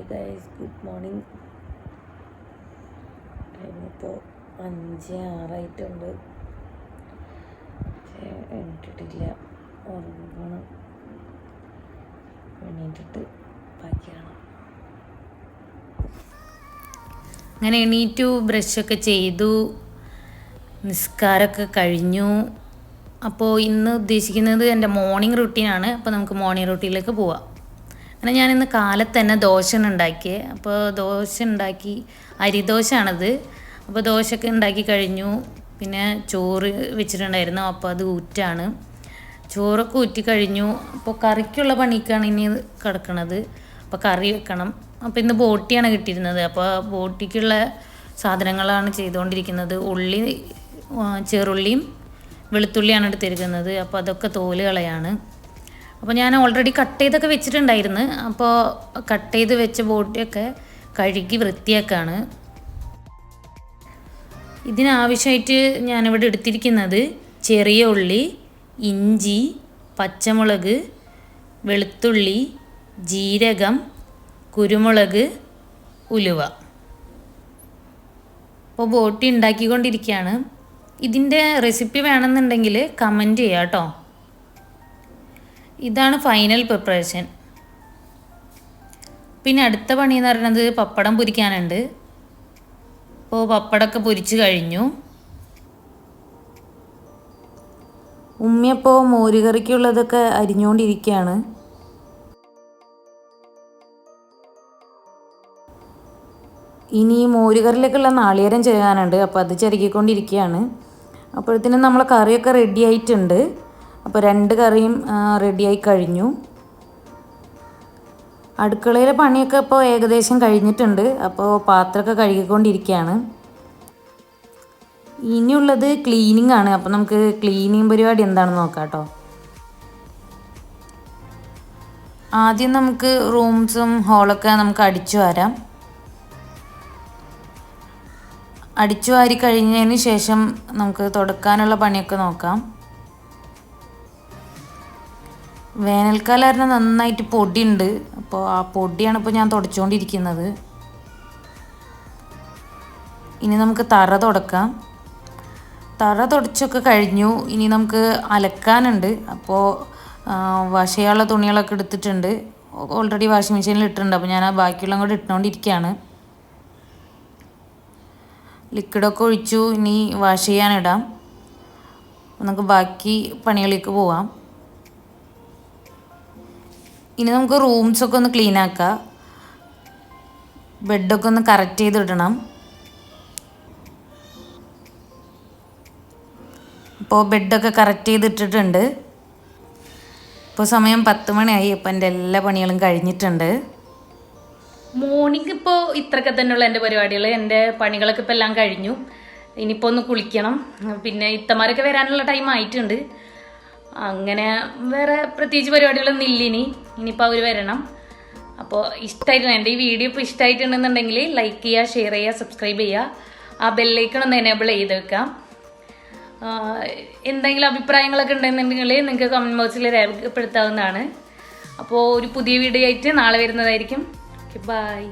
Hi guys good morning ടൈമിപ്പോൾ അഞ്ച് ആറായിട്ടുണ്ട്. എണീറ്റിട്ടില്ല. ഉറങ്ങണം. എണീറ്റിട്ട് ബാക്കിയാണ്. അങ്ങനെ എണീറ്റു ബ്രഷൊക്കെ ചെയ്തു നിസ്കാരമൊക്കെ കഴിഞ്ഞു. അപ്പോൾ ഇന്ന് ഉദ്ദേശിക്കുന്നത് എന്റെ മോർണിംഗ് റുട്ടീനാണ്. അപ്പോൾ നമുക്ക് മോർണിംഗ് റുട്ടീനിലേക്ക് പോവാം. അങ്ങനെ ഞാനിന്ന് കാലത്ത് തന്നെ ദോശ ഉണ്ടാക്കിയത് അപ്പോൾ ദോശ ഉണ്ടാക്കി അരിദോശയാണത്. അപ്പോൾ ദോശയൊക്കെ ഉണ്ടാക്കി കഴിഞ്ഞു. പിന്നെ ചോറ് വെച്ചിട്ടുണ്ടായിരുന്നു. അപ്പോൾ അത് ഊറ്റാണ്. ചോറൊക്കെ ഊറ്റി കഴിഞ്ഞു. അപ്പോൾ കറിക്കുള്ള പണിക്കാണ് ഇനി കിടക്കണത്. അപ്പോൾ കറി വെക്കണം. അപ്പോൾ ഇന്ന് ബോട്ടിയാണ് കിട്ടിയിരുന്നത്. അപ്പോൾ ബോട്ടിക്കുള്ള സാധനങ്ങളാണ് ചെയ്തുകൊണ്ടിരിക്കുന്നത്. ഉള്ളി ചെറുള്ളിയും വെളുത്തുള്ളിയാണ് എടുത്തിരിക്കുന്നത്. അപ്പോൾ അതൊക്കെ തോൽ കളയാണ്. അപ്പോൾ ഞാൻ ഓൾറെഡി കട്ട് ചെയ്തൊക്കെ വെച്ചിട്ടുണ്ടായിരുന്നു. അപ്പോൾ കട്ട് ചെയ്ത് വെച്ച ബോട്ടിയൊക്കെ കഴുകി വൃത്തിയാക്കാണ്. ഇതിനാവശ്യമായിട്ട് ഞാനിവിടെ എടുത്തിരിക്കുന്നത് ചെറിയ ഉള്ളി ഇഞ്ചി പച്ചമുളക് വെളുത്തുള്ളി ജീരകം കുരുമുളക് ഉലുവ. അപ്പോൾ ബോട്ടി ഉണ്ടാക്കിക്കൊണ്ടിരിക്കുകയാണ്. ഇതിന്റെ റെസിപ്പി വേണമെന്നുണ്ടെങ്കിൽ കമന്റ് ചെയ്യാം കേട്ടോ. ഇതാണ് ഫൈനൽ പ്രിപ്പറേഷൻ പിന്നെ അടുത്ത പണി എന്ന് പറയുന്നത് പപ്പടം പൊരിക്കാനുണ്ട്. അപ്പോൾ പപ്പടമൊക്കെ പൊരിച്ച് കഴിഞ്ഞു. ഉമ്മിയപ്പോൾ മോരുകറിക്കുള്ളതൊക്കെ അരിഞ്ഞുകൊണ്ടിരിക്കുകയാണ് ഇനി മോരുകറിലേക്കുള്ള നാളികേരം ചെയ്യാനുണ്ട് അപ്പോൾ അത് ചിരകിക്കൊണ്ടിരിക്കുകയാണ് അപ്പോഴത്തേനും നമ്മളെ കറിയൊക്കെ റെഡി ആയിട്ടുണ്ട്. അപ്പോൾ രണ്ട് കറിയും റെഡിയായി കഴിഞ്ഞു. അടുക്കളയിലെ പണിയൊക്കെ ഇപ്പോൾ ഏകദേശം കഴിഞ്ഞിട്ടുണ്ട്. അപ്പോൾ പാത്രമൊക്കെ കഴുകിക്കൊണ്ടിരിക്കുകയാണ്. ഇനിയുള്ളത് ക്ലീനിങ് ആണ്. അപ്പോൾ നമുക്ക് ക്ലീനിങ് പരിപാടി എന്താണെന്ന് നോക്കാം കേട്ടോ. ആദ്യം നമുക്ക് റൂംസും ഹോളൊക്കെ നമുക്ക് അടിച്ചു വാരാം. അടിച്ചു വാരി കഴിഞ്ഞതിന് ശേഷം നമുക്ക് തുടക്കാനുള്ള പണിയൊക്കെ നോക്കാം. വേനൽക്കാലമായിരുന്നു നന്നായിട്ട് പൊടിയുണ്ട്. അപ്പോൾ ആ പൊടിയാണ് ഇപ്പോൾ ഞാൻ തുടച്ചുകൊണ്ടിരിക്കുന്നത് ഇനി നമുക്ക് തറ തുടക്കാം. തറ തുടച്ചൊക്കെ കഴിഞ്ഞു. ഇനി നമുക്ക് അലക്കാനുണ്ട്. അപ്പോൾ വാഷ് തുണികളൊക്കെ എടുത്തിട്ടുണ്ട്. ഓൾറെഡി വാഷിംഗ് മെഷീനിൽ ഇട്ടിട്ടുണ്ട്. അപ്പോൾ ഞാൻ ആ ബാക്കിയുള്ള കൂടെ ഇട്ടുകൊണ്ടിരിക്കുകയാണ്. ലിക്വിഡൊക്കെ ഒഴിച്ചു. ഇനി വാഷ് ചെയ്യാനിടാം. നമുക്ക് ബാക്കി പണികളിലേക്ക് പോവാം. ഇനി നമുക്ക് റൂംസൊക്കെ ഒന്ന് ക്ലീൻ ആക്കാം. ബെഡൊക്കെ ഒന്ന് കറക്റ്റ് ചെയ്തിടണം ഇപ്പോൾ ബെഡൊക്കെ കറക്റ്റ് ചെയ്തിട്ടിട്ടുണ്ട് ഇപ്പോൾ സമയം പത്ത് മണിയായി ഇപ്പം എന്റെ എല്ലാ പണികളും കഴിഞ്ഞിട്ടുണ്ട്. മോർണിംഗ് ഇപ്പോൾ ഇത്രയൊക്കെ തന്നെയുള്ള എന്റെ പരിപാടികൾ എന്റെ പണികളൊക്കെ ഇപ്പോൾ എല്ലാം കഴിഞ്ഞു. ഇനിയിപ്പോൾ ഒന്ന് കുളിക്കണം. പിന്നെ ഇത്തമാരൊക്കെ വരാനുള്ള ടൈം ആയിട്ടുണ്ട്. അങ്ങനെ വേറെ പ്രത്യേകിച്ച് പരിപാടികളൊന്നും ഇല്ല ഇനി. ഇനിയിപ്പോൾ അവർ വരണം. അപ്പോൾ ഇഷ്ടമായിട്ടുണ്ട് എന്റെ ഈ വീഡിയോ ഇപ്പോൾ ഇഷ്ടമായിട്ടുണ്ടെന്നുണ്ടെങ്കിൽ ലൈക്ക് ചെയ്യുക ഷെയർ ചെയ്യുക സബ്സ്ക്രൈബ് ചെയ്യുക. ആ ബെല്ലൈക്കൺ ഒന്ന് എനേബിൾ ചെയ്ത് വെക്കാം. എന്തെങ്കിലും അഭിപ്രായങ്ങളൊക്കെ ഉണ്ടെന്നുണ്ടെങ്കിൽ നിങ്ങൾക്ക് കമന്റ് ബോക്സിൽ രേഖപ്പെടുത്താവുന്നതാണ്. അപ്പോൾ ഒരു പുതിയ വീഡിയോ ആയിട്ട് നാളെ വരുന്നതായിരിക്കും. Okay bye